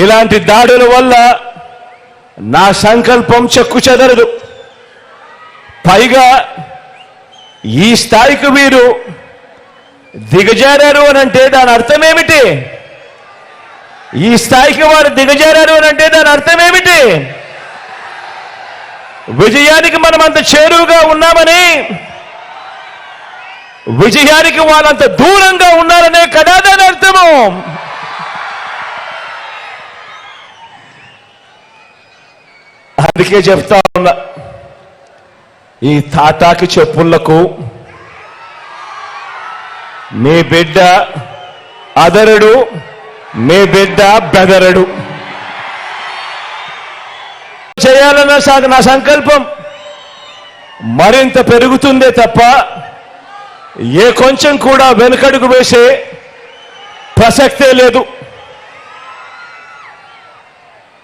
ఇలాంటి దాడుల వల్ల నా సంకల్పం చెక్కు చెదరదు. పైగా ఈ స్థాయికి మీరు దిగజారారు అని అంటే దాని అర్థం ఏమిటి ఈ స్థాయికి వారు దిగజారారు అని అంటే దాని అర్థం ఏమిటి విజయానికి మనం అంత చేరువుగా ఉన్నామని విజయానికి వాళ్ళంత దూరంగా ఉన్నారనే కదా దాని అర్థము. అందుకే చెప్తా ఉన్నా ఈ తాటాకి చెప్పులకు మీ బిడ్డ అదరుడు మీ బిడ్డ బెదరడు. చేయాలన్న సాగు నా సంకల్పం మరింత పెరుగుతుందే తప్ప ఏ కొంచెం కూడా వెనుకడుగు వేసే ప్రసక్తే లేదు.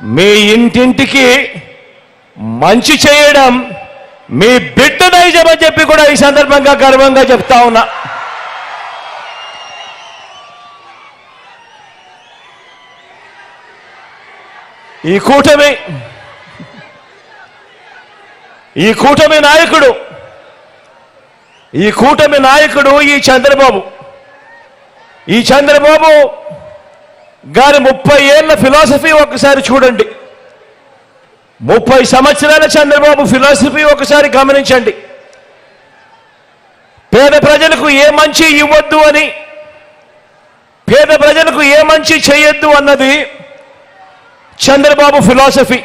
మీ ఇంటింటికి మంచి చేయడం మీ బిడ్డ నైజమని చెప్పి కూడా ఈ సందర్భంగా గర్వంగా చెప్తా ఉన్నా. ఈ కూటమి ఈ కూటమి నాయకుడు ఈ కూటమి నాయకుడు ఈ చంద్రబాబు. ఈ చంద్రబాబు గారి ముప్పై ఏళ్ళ ఫిలాసఫీ ఒకసారి చూడండి. ముప్పై సంవత్సరాల చంద్రబాబు ఫిలాసఫీ ఒకసారి గమనించండి. పేద ప్రజలకు ఏ మంచి ఇవ్వద్దు అని పేద ప్రజలకు ఏ మంచి చేయొద్దు అన్నది చంద్రబాబు ఫిలాసఫీ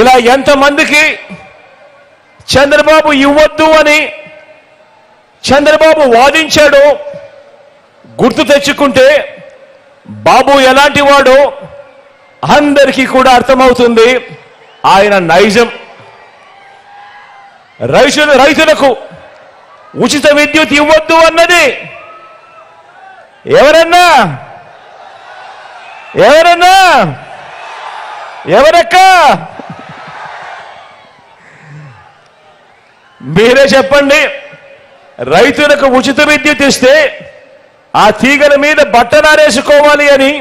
ఇలా ఎంతమందికి చంద్రబాబు ఇవ్వద్దు అని చంద్రబాబు వాదించాడో గుర్తు తెచ్చుకుంటే బాబు ఎలాంటి వాడు అందరికీ కూడా అర్థమవుతుంది ఆయన నైజం. రైతులు రైతులకు ఉచిత విద్యుత్ ఇవ్వద్దు అన్నది. ఎవరన్నా? ఎవరన్నా? ఎవరక్క? మీరే చెప్పండి. రైతులకు ఉచిత విద్యుత్ ఇస్తే ఆ తీగల మీద బట్టనారేసుకోవాలి అని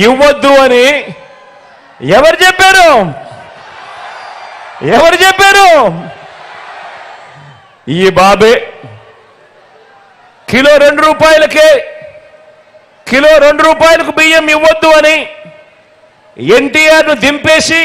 ఇవ్వద్దు అని ఎవరు చెప్పారు? ఎవరు చెప్పారు? ఈ బాబే కిలో రెండు రూపాయలకే కిలో రెండు రూపాయలకు బియ్యం ఇవ్వద్దు అని ఎన్టీఆర్ను దింపేసి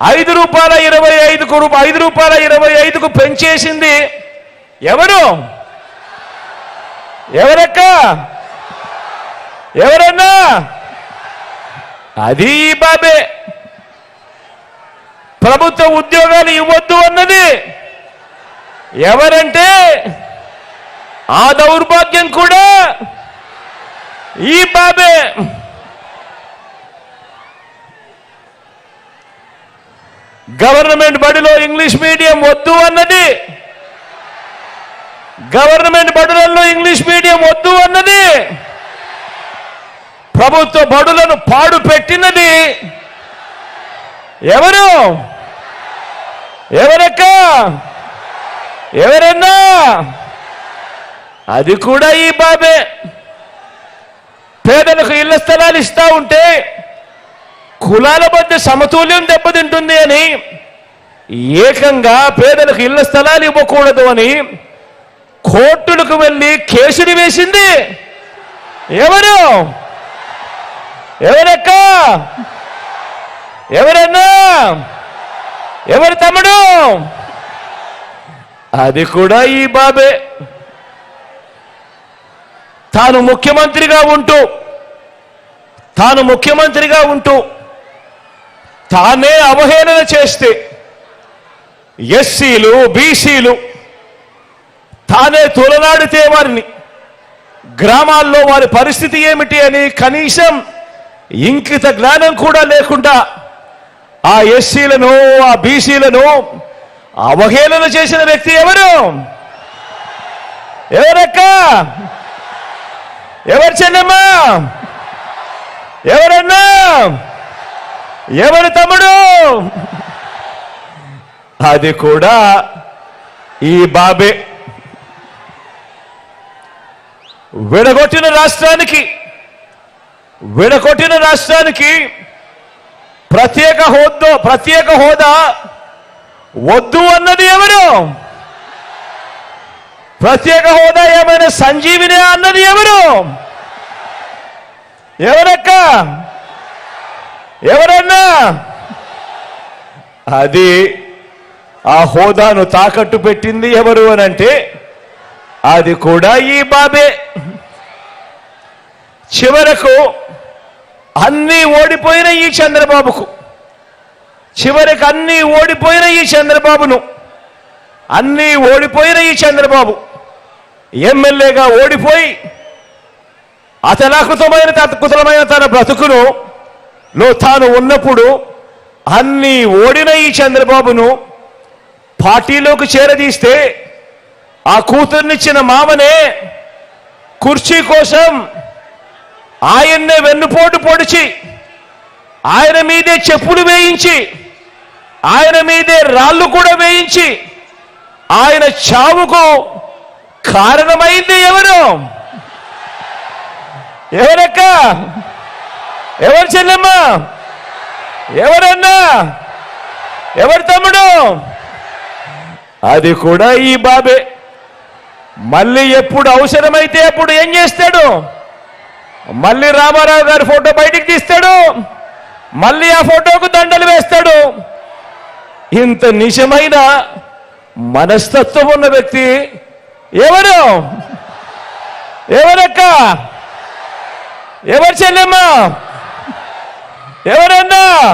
ఐదు రూపాయల ఇరవై ఐదుకు రూపాయ ఐదు రూపాయల ఇరవై ఐదుకు పెంచేసింది ఎవరు? ఎవరక్క? ఎవరన్నా? అది ఈ బాబే. ప్రభుత్వ ఉద్యోగాలు ఇవ్వద్దు అన్నది. ఎవరంటే ఆ దౌర్భాగ్యం కూడా ఈ బాబే. గవర్నమెంట్ బడిలో ఇంగ్లీష్ మీడియం వద్దు అన్నది. గవర్నమెంట్ బడులలో ఇంగ్లీష్ మీడియం వద్దు అన్నది ప్రభుత్వ బడులను పాడు పెట్టినది. ఎవరు? ఎవరక్క? ఎవరన్నా? అది కూడా ఈ బాబే. పేదలకు ఇళ్ళ స్థలాలు ఇస్తా ఉంటే కులాల మధ్య సమతుల్యం దెబ్బతింటుంది అని ఏకంగా పేదలకు ఇళ్ళ స్థలాలు ఇవ్వకూడదు అని కోర్టులకు వెళ్ళి కేసులు వేసింది. ఎవరు? ఎవరక్క? ఎవరన్నా? ఎవరు తమ్ముడు? అది కూడా ఈ బాబే. తాను ముఖ్యమంత్రిగా ఉంటూ తాను ముఖ్యమంత్రిగా ఉంటూ తానే అవహేళన చేస్తే ఎస్సీలు బీసీలు తానే తొలనాడితే వారిని. గ్రామాల్లో వారి పరిస్థితి ఏమిటి అని కనీసం ఇంకిత జ్ఞానం కూడా లేకుండా ఆ ఎస్సీలను ఆ బీసీలను అవహేళన చేసిన వ్యక్తి ఎవరు? ఎవరక్క? ఎవరు చెల్లెమ్మా? ఎవరన్నా? ఎవరు తమ్ముడు? అది కూడా ఈ బాబే. విడగొట్టిన రాష్ట్రానికి విడగొట్టిన రాష్ట్రానికి ప్రత్యేక హోదా ప్రత్యేక హోదా వద్దు అన్నది ఎవరు? ప్రత్యేక హోదా ఏమైనా సంజీవిని అన్నది ఎవరు? ఎవరక్క? ఎవరన్నా? అది ఆ హోదాను తాకట్టు పెట్టింది ఎవరు అని అంటే అది కూడా ఈ బాబే. చివరకు అన్నీ ఓడిపోయిన ఈ చంద్రబాబుకు. చివరికి అన్నీ ఓడిపోయిన ఈ చంద్రబాబును. అన్నీ ఓడిపోయిన ఈ చంద్రబాబు. ఎమ్మెల్యేగా ఓడిపోయి అతలాకృతమైన అతకుతలమైన తన బ్రతుకును లో తాను ఉన్నప్పుడు అన్నీ ఓడిన ఈ చంద్రబాబును పార్టీలోకి చేరదీస్తే ఆ కూతుర్నిచ్చిన మామనే కుర్చీ కోసం ఆయన్నే వెన్నుపోటు పొడిచి ఆయన మీదే చెప్పులు వేయించి ఆయన మీదే రాళ్ళు కూడా వేయించి ఆయన చావుకు కారణమైంది ఎవరు? ఎవరక్క? ఎవరు చెల్లెమ్మ? ఎవరన్నా? ఎవరు తమ్ముడు? అది కూడా ఈ బాబే. మళ్ళీ ఎప్పుడు అవసరమైతే అప్పుడు ఏం చేస్తాడు? మళ్ళీ రామారావు గారి ఫోటో బయటికి తీస్తాడు. మళ్ళీ ఆ ఫోటోకు దండలు వేస్తాడు. ఇంత నిజమైన మనస్తత్వం ఉన్న వ్యక్తి ఎవరు? ఎవరక్క? ఎవరు చెల్లెమ్మా? ఎవరన్నా?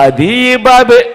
అది బాబే.